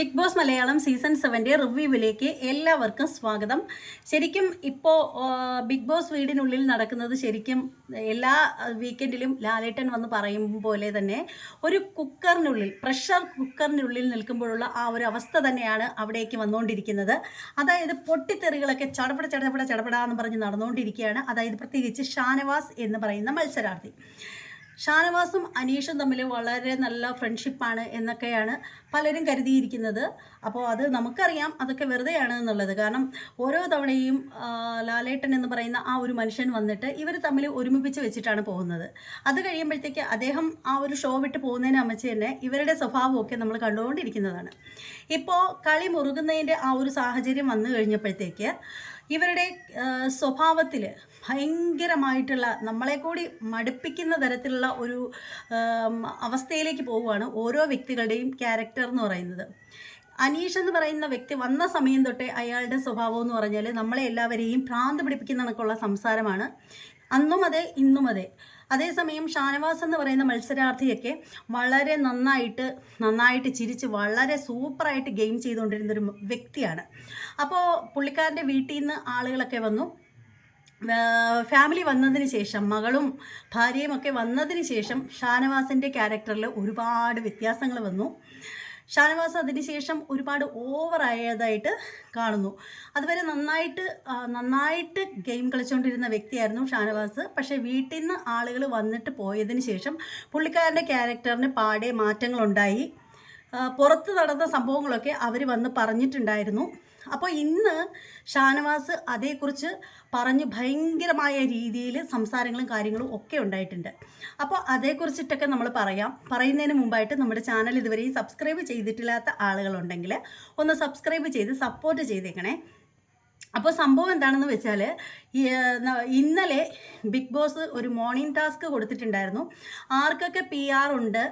Big boss Malayalam season സെവന്റെ റിവ്യൂവിലേക്ക് എല്ലാവർക്കും സ്വാഗതം. ശരിക്കും ഇപ്പോൾ ബിഗ് ബോസ് വീടിനുള്ളിൽ നടക്കുന്നത് ശരിക്കും എല്ലാ വീക്കെൻഡിലും ലാലേട്ടൻ വന്ന് പറയും പോലെ തന്നെ ഒരു കുക്കറിനുള്ളിൽ പ്രഷർ കുക്കറിനുള്ളിൽ നിൽക്കുമ്പോഴുള്ള ആ ഒരു അവസ്ഥ തന്നെയാണ് അവിടേക്ക് വന്നുകൊണ്ടിരിക്കുന്നത്. അതായത് പൊട്ടിത്തെറികളൊക്കെ ചടപട ചടപട ചടപട എന്ന് പറഞ്ഞ് നടന്നുകൊണ്ടിരിക്കുകയാണ്. അതായത് പ്രത്യേകിച്ച് ഷാനവാസ് എന്ന് പറയുന്ന മത്സരാർത്ഥി. ഷാനവാസും അനീഷും തമ്മിൽ വളരെ നല്ല ഫ്രണ്ട്ഷിപ്പാണ് എന്നൊക്കെയാണ് പലരും കരുതിയിരിക്കുന്നത്. അപ്പോൾ അത് നമുക്കറിയാം അതൊക്കെ വെറുതെയാണ് എന്നുള്ളത്. കാരണം ഓരോ തവണയും ലാലേട്ടൻ എന്ന് പറയുന്ന ആ ഒരു മനുഷ്യൻ വന്നിട്ട് ഇവർ തമ്മിൽ ഒരുമിപ്പിച്ച് വെച്ചിട്ടാണ് പോകുന്നത്. അത് കഴിയുമ്പോഴത്തേക്ക് അദ്ദേഹം ആ ഒരു ഷോ വിട്ട് പോകുന്നതിന് അമ്മച്ച് തന്നെ ഇവരുടെ സ്വഭാവമൊക്കെ നമ്മൾ കണ്ടുകൊണ്ടിരിക്കുന്നതാണ്. ഇപ്പോൾ കളി മുറുകുന്നതിന്റെ ആ ഒരു സാഹചര്യം വന്നു കഴിഞ്ഞപ്പോഴത്തേക്ക് ഇവരുടെ സ്വഭാവത്തിൽ ഭയങ്കരമായിട്ടുള്ള നമ്മളെ കൂടി മടുപ്പിക്കുന്ന തരത്തിലുള്ള ഒരു അവസ്ഥയിലേക്ക് പോവുകയാണ് ഓരോ വ്യക്തികളുടെയും ക്യാരക്ടർ എന്ന് പറയുന്നത്. അനീഷ് എന്ന് പറയുന്ന വ്യക്തി വന്ന സമയം തൊട്ടേ അയാളുടെ സ്വഭാവം എന്ന് പറഞ്ഞാൽ നമ്മളെ എല്ലാവരെയും ഭ്രാന്ത് പിടിപ്പിക്കുന്ന കണക്കുള്ള സംസാരമാണ്. അന്നും അതെ ഇന്നും അതെ അതേസമയം ഷാനവാസ് എന്ന് പറയുന്ന മത്സരാർത്ഥിയൊക്കെ വളരെ നന്നായിട്ട് നന്നായിട്ട് ചിരിച്ച് വളരെ സൂപ്പറായിട്ട് ഗെയിം ചെയ്തുകൊണ്ടിരുന്ന ഒരു വ്യക്തിയാണ്. അപ്പോൾ പുള്ളിക്കാരന്റെ വീട്ടിൽ നിന്ന് ആളുകളൊക്കെ വന്നു. ഫാമിലി വന്നതിന് ശേഷം മകളും ഭാര്യയും ഒക്കെ വന്നതിന് ശേഷം ഷാനവാസിന്റെ ക്യാരക്ടറിൽ ഒരുപാട് വ്യത്യാസങ്ങൾ വന്നു. ഷാനവാസ് അതിനുശേഷം ഒരുപാട് ഓവറായതായിട്ട് കാണുന്നു. അതുവരെ നന്നായിട്ട് നന്നായിട്ട് ഗെയിം കളിച്ചുകൊണ്ടിരുന്ന വ്യക്തിയായിരുന്നു ഷാനവാസ്. പക്ഷേ വീട്ടിൽ നിന്ന് ആളുകൾ വന്നിട്ട് പോയതിന് ശേഷം പുള്ളിക്കാരന്റെ ക്യാരക്ടറിന് പാടെ മാറ്റങ്ങളുണ്ടായി. പുറത്ത് നടന്ന സംഭവങ്ങളൊക്കെ അവർ വന്ന് പറഞ്ഞിട്ടുണ്ടായിരുന്നു. അപ്പോൾ ഇന്ന് ഷാനവാസ് അതേക്കുറിച്ച് പറഞ്ഞ് ഭയങ്കരമായ രീതിയിൽ സംസാരങ്ങളും കാര്യങ്ങളും ഒക്കെ ഉണ്ടായിട്ടുണ്ട്. അപ്പോൾ അതേക്കുറിച്ചിട്ടൊക്കെ നമ്മൾ പറയാം. പറയുന്നതിന് മുമ്പായിട്ട് നമ്മുടെ ചാനൽ ഇതുവരെയും സബ്സ്ക്രൈബ് ചെയ്തിട്ടില്ലാത്ത ആളുകളുണ്ടെങ്കിൽ ഒന്ന് സബ്സ്ക്രൈബ് ചെയ്ത് സപ്പോർട്ട് ചെയ്തേക്കണേ. അപ്പോൾ സംഭവം എന്താണെന്ന് വെച്ചാൽ ഇന്നലെ ബിഗ് ബോസ് ഒരു മോർണിംഗ് ടാസ്ക് കൊടുത്തിട്ടുണ്ടായിരുന്നു. ആർക്കൊക്കെ പി ആർ ഉണ്ട്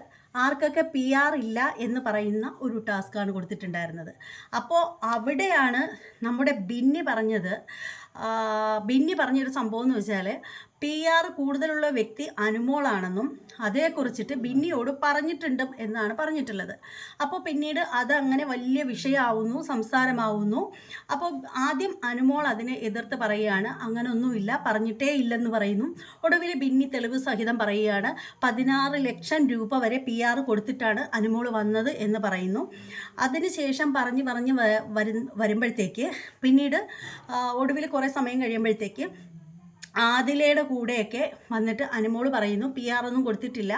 ആർക്കൊക്കെ പി ആർ ഇല്ല എന്ന് പറയുന്ന ഒരു ടാസ്ക്കാണ് കൊടുത്തിട്ടുണ്ടായിരുന്നത്. അപ്പോൾ അവിടെയാണ് നമ്മുടെ ബിന്നി പറഞ്ഞത്. ബിന്നി പറഞ്ഞൊരു സംഭവം എന്ന് വെച്ചാൽ പി ആർ കൂടുതലുള്ള വ്യക്തി അനുമോളാണെന്നും അതേക്കുറിച്ചിട്ട് ബിന്നിയോട് പറഞ്ഞിട്ടുണ്ട് എന്നാണ് പറഞ്ഞിട്ടുള്ളത്. അപ്പോൾ പിന്നീട് അത് അങ്ങനെ വലിയ വിഷയമാവുന്നു സംസാരമാവുന്നു. അപ്പോൾ ആദ്യം അനുമോൾ അതിനെ എതിർത്ത് പറയുകയാണ്. അങ്ങനൊന്നുമില്ല പറഞ്ഞിട്ടേ ഇല്ലെന്ന് പറയുന്നു. ഒടുവിൽ ബിന്നി തെളിവ് സഹിതം പറയുകയാണ് പതിനാറ് ലക്ഷം രൂപ വരെ പി ആർ കൊടുത്തിട്ടാണ് അനുമോൾ വന്നത് എന്ന് പറയുന്നു. അതിനുശേഷം പറഞ്ഞ് പറഞ്ഞ് വരു വരുമ്പോഴത്തേക്ക് പിന്നീട് ഒടുവിൽ കുറേ സമയം കഴിയുമ്പോഴത്തേക്ക് ആദിലയുടെ കൂടെയൊക്കെ വന്നിട്ട് അനുമോൾ പറയുന്നു പി ആർ ഒന്നും കൊടുത്തിട്ടില്ല.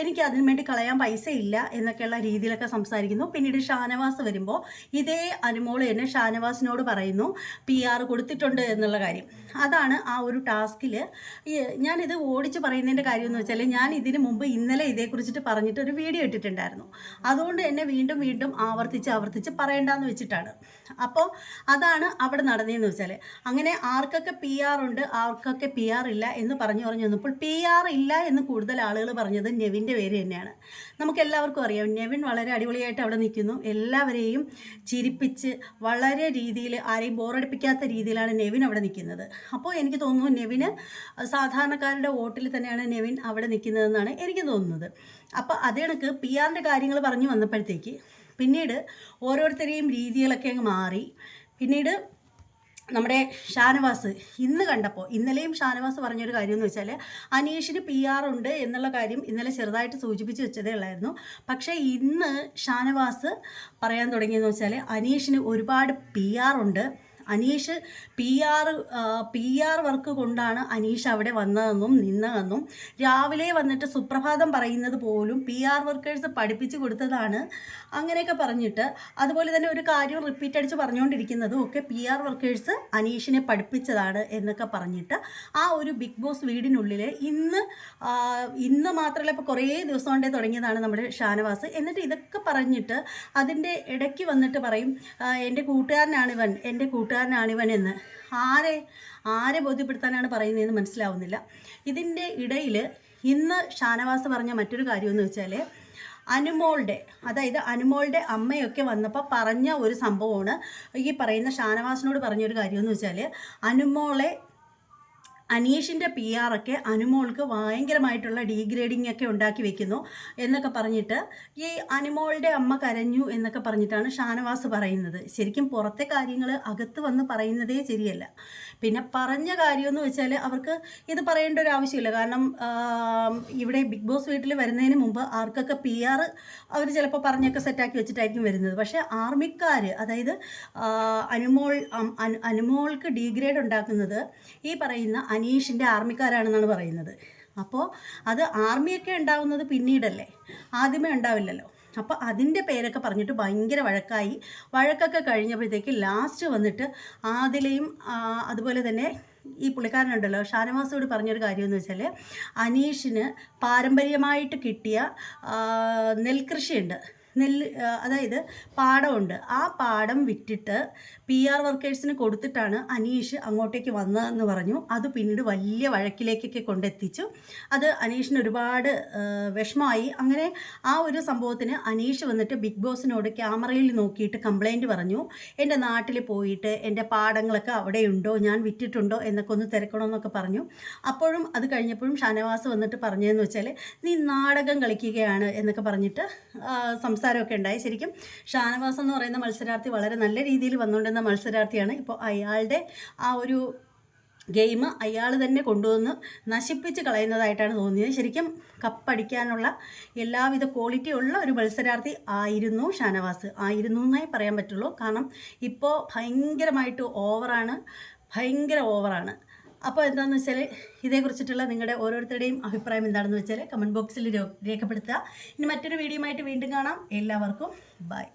എനിക്ക് അതിനു വേണ്ടി കളയാൻ പൈസ ഇല്ല എന്നൊക്കെയുള്ള രീതിയിലൊക്കെ സംസാരിക്കുന്നു. പിന്നീട് ഷാനവാസ് വരുമ്പോൾ ഇതേ അനുമോൾ തന്നെ ഷാനവാസിനോട് പറയുന്നു പി ആർ കൊടുത്തിട്ടുണ്ട് എന്നുള്ള കാര്യം. അതാണ് ആ ഒരു ടാസ്കിൽ ഞാനിത് ഓടിച്ച് പറയുന്നതിന്റെ കാര്യം എന്ന് വെച്ചാൽ ഞാൻ ഇതിന് മുമ്പ് ഇന്നലെ ഇതേക്കുറിച്ചിട്ട് പറഞ്ഞിട്ട് ഒരു വീഡിയോ ഇട്ടിട്ടുണ്ടായിരുന്നു. അതുകൊണ്ട് തന്നെ വീണ്ടും വീണ്ടും ആവർത്തിച്ച് ആവർത്തിച്ച് പറയണ്ടെന്ന് വെച്ചിട്ടാണ്. അപ്പോൾ അതാണ് അവിടെ നടന്നതെന്ന് വെച്ചാൽ അങ്ങനെ ആർക്കൊക്കെ പി ആർ ഉണ്ട് ആർക്കൊക്കെ പി ആർ ഇല്ല എന്ന് പറഞ്ഞു പറഞ്ഞു വന്നപ്പോൾ പി ആർ ഇല്ല എന്ന് കൂടുതൽ ആളുകൾ പറഞ്ഞത് നെവിന്റെ പേര് തന്നെയാണ്. നമുക്ക് എല്ലാവർക്കും അറിയാം നെവിൻ വളരെ അടിപൊളിയായിട്ട് അവിടെ നിൽക്കുന്നു. എല്ലാവരെയും ചിരിപ്പിച്ച് വളരെ രീതിയിൽ ആരെയും ബോറടിപ്പിക്കാത്ത രീതിയിലാണ് നെവിൻ അവിടെ നിൽക്കുന്നത്. അപ്പോൾ എനിക്ക് തോന്നുന്നു നെവിന് സാധാരണക്കാരുടെ വോട്ടിൽ തന്നെയാണ് നെവിൻ അവിടെ നിൽക്കുന്നതെന്നാണ് എനിക്ക് തോന്നുന്നത്. അപ്പോൾ അതേ പി ആറിന്റെ കാര്യങ്ങൾ പറഞ്ഞു വന്നപ്പോഴത്തേക്ക് പിന്നീട് ഓരോരുത്തരെയും രീതികളൊക്കെ അങ്ങ് മാറി. പിന്നീട് നമ്മുടെ ഷാനവാസ് ഇന്ന് കണ്ടപ്പോൾ ഇന്നലെയും ഷാനവാസ് പറഞ്ഞൊരു കാര്യം എന്ന് വെച്ചാൽ അനീഷിന് പി ആർ ഉണ്ട് എന്നുള്ള കാര്യം ഇന്നലെ ചെറുതായിട്ട് സൂചിപ്പിച്ച് വെച്ചതേ ഉള്ളായിരുന്നു. പക്ഷേ ഇന്ന് ഷാനവാസ് പറയാൻ തുടങ്ങിയെന്ന് വെച്ചാൽ അനീഷിന് ഒരുപാട് പി ആർ ഉണ്ട്. Aneesh P R P R work കൊണ്ടാണ് അനീഷ് അവിടെ വന്നതെന്നും നിന്നതെന്നും രാവിലെ വന്നിട്ട് സുപ്രഭാതം പറയുന്നത് പോലും പി ആർ വർക്കേഴ്സ് പഠിപ്പിച്ചു കൊടുത്തതാണ് അങ്ങനെയൊക്കെ പറഞ്ഞിട്ട് അതുപോലെ തന്നെ ഒരു കാര്യം റിപ്പീറ്റ് അടിച്ച് പറഞ്ഞുകൊണ്ടിരിക്കുന്നതും ഒക്കെ പി ആർ വർക്കേഴ്സ് അനീഷിനെ പഠിപ്പിച്ചതാണ് എന്നൊക്കെ പറഞ്ഞിട്ട് ആ ഒരു ബിഗ് ബോസ് വീടിനുള്ളിൽ ഇന്ന് ഇന്ന് മാത്രമല്ല ഇപ്പോൾ കുറേ ദിവസം കൊണ്ടേ തുടങ്ങിയതാണ് നമ്മുടെ ഷാനവാസ്. എന്നിട്ട് ഇതൊക്കെ പറഞ്ഞിട്ട് അതിന്റെ ഇടയ്ക്ക് വന്നിട്ട് പറയും എന്റെ കൂട്ടുകാരനാണ് ഇവൻ എന്റെ കൂട്ടുകാരനാണിവൻ ഇവനെന്ന് ആരെ ആരെ ബോധ്യപ്പെടുത്താനാണ് പറയുന്നതെന്ന് മനസ്സിലാവുന്നില്ല. ഇതിന്റെ ഇടയിൽ ഇന്ന് ഷാനവാസ് പറഞ്ഞ മറ്റൊരു കാര്യമെന്ന് വെച്ചാൽ അനുമോളുടെ അതായത് അനുമോളുടെ അമ്മയൊക്കെ വന്നപ്പോൾ പറഞ്ഞ ഒരു സംഭവമാണ് ഈ പറയുന്ന ഷാനവാസിനോട് പറഞ്ഞൊരു കാര്യമെന്ന് വെച്ചാൽ അനുമോളെ അനീഷിന്റെ പി ആറൊക്കെ അനുമോൾക്ക് ഭയങ്കരമായിട്ടുള്ള ഡീഗ്രേഡിംഗ് ഒക്കെ ഉണ്ടാക്കി വെക്കുന്നു എന്നൊക്കെ പറഞ്ഞിട്ട് ഈ അനുമോളുടെ അമ്മ കരഞ്ഞു എന്നൊക്കെ പറഞ്ഞിട്ടാണ് ഷാനവാസ് പറയുന്നത്. ശരിക്കും പുറത്തെ കാര്യങ്ങൾ അകത്ത് വന്ന് പറയുന്നതേ ശരിയല്ല. പിന്നെ പറഞ്ഞ കാര്യമെന്ന് വെച്ചാൽ അവർക്ക് ഇത് പറയേണ്ട ഒരു ആവശ്യമില്ല. കാരണം ഇവിടെ ബിഗ് ബോസ് വീട്ടിൽ വരുന്നതിന് മുമ്പ് ആർക്കൊക്കെ പി ആർ അവർ ചിലപ്പോൾ പറഞ്ഞൊക്കെ സെറ്റാക്കി വെച്ചിട്ടായിരിക്കും വരുന്നത്. പക്ഷേ ആർമിക്കാർ അതായത് അനുമോൾ അനുമോൾക്ക് ഡീഗ്രേഡ് ഉണ്ടാക്കുന്നത് ഈ പറയുന്ന അനീഷിന്റെ ആർമിക്കാരാണെന്നാണ് പറയുന്നത്. അപ്പോൾ അത് ആർമിയൊക്കെ ഉണ്ടാവുന്നത് പിന്നീടല്ലേ? ആദ്യമേ ഉണ്ടാവില്ലല്ലോ. അപ്പോൾ അതിന്റെ പേരൊക്കെ പറഞ്ഞിട്ട് ഭയങ്കര വഴക്കായി. വഴക്കൊക്കെ കഴിഞ്ഞപ്പോഴത്തേക്ക് ലാസ്റ്റ് വന്നിട്ട് ആദിലയും അതുപോലെ തന്നെ ഈ പുള്ളിക്കാരനുണ്ടല്ലോ ഷാനവാസോട് പറഞ്ഞൊരു കാര്യം എന്ന് വെച്ചാൽ അനീഷിന് പാരമ്പര്യമായിട്ട് കിട്ടിയ നെൽകൃഷിയുണ്ട്. നെല്ല് അതായത് പാടമുണ്ട്. ആ പാടം വിറ്റിട്ട് പി ആർ വർക്കേഴ്സിന് കൊടുത്തിട്ടാണ് അനീഷ് അങ്ങോട്ടേക്ക് വന്നതെന്ന് പറഞ്ഞു. അത് പിന്നീട് വലിയ വഴക്കിലേക്കൊക്കെ കൊണ്ടെത്തിച്ചു. അത് അനീഷിന് ഒരുപാട് വിഷമമായി. അങ്ങനെ ആ ഒരു സംഭവത്തിന് അനീഷ് വന്നിട്ട് ബിഗ് ബോസിനോട് ക്യാമറയിൽ നോക്കിയിട്ട് കംപ്ലൈന്റ് പറഞ്ഞു. എന്റെ നാട്ടിൽ പോയിട്ട് എന്റെ പാടങ്ങളൊക്കെ അവിടെയുണ്ടോ? ഞാൻ വിറ്റിട്ടുണ്ടോ? എന്നൊക്കെ ഒന്ന് തിരക്കണമെന്നൊക്കെ പറഞ്ഞു. അപ്പോഴും അത് കഴിഞ്ഞപ്പോഴും ഷാനവാസ് വന്നിട്ട് പറഞ്ഞതെന്ന് വെച്ചാൽ നീ നാടകം കളിക്കുകയാണ് എന്നൊക്കെ പറഞ്ഞിട്ട് ആ, സംസാരമൊക്കെ ഉണ്ടായി. ശരിക്കും ഷാനവാസ് എന്ന് പറയുന്ന മത്സരാർത്ഥി വളരെ നല്ല രീതിയിൽ വന്നുകൊണ്ടിരുന്ന മത്സരാർത്ഥിയാണ്. ഇപ്പോൾ അയാളുടെ ആ ഒരു ഗെയിം അയാൾ തന്നെ കൊണ്ടുവന്ന് നശിപ്പിച്ച് കളയുന്നതായിട്ടാണ് തോന്നിയത്. ശരിക്കും കപ്പടിക്കാനുള്ള എല്ലാവിധ ക്വാളിറ്റി ഉള്ള ഒരു മത്സരാർത്ഥി ആയിരുന്നു ഷാനവാസ്. ആയിരുന്നു എന്നേ പറയാൻ പറ്റുള്ളൂ. കാരണം ഇപ്പോൾ ഭയങ്കരമായിട്ട് ഓവറാണ് ഭയങ്കര ഓവറാണ് അപ്പോൾ എന്താണെന്ന് വെച്ചാൽ ഇതേക്കുറിച്ചിട്ടുള്ള നിങ്ങളുടെ ഓരോരുത്തരുടെയും അഭിപ്രായം എന്താണെന്ന് വെച്ചാൽ കമന്റ് ബോക്സിൽ രേഖപ്പെടുത്തുക. ഇനി മറ്റൊരു വീഡിയോ വീണ്ടും കാണാം. എല്ലാവർക്കും ബൈ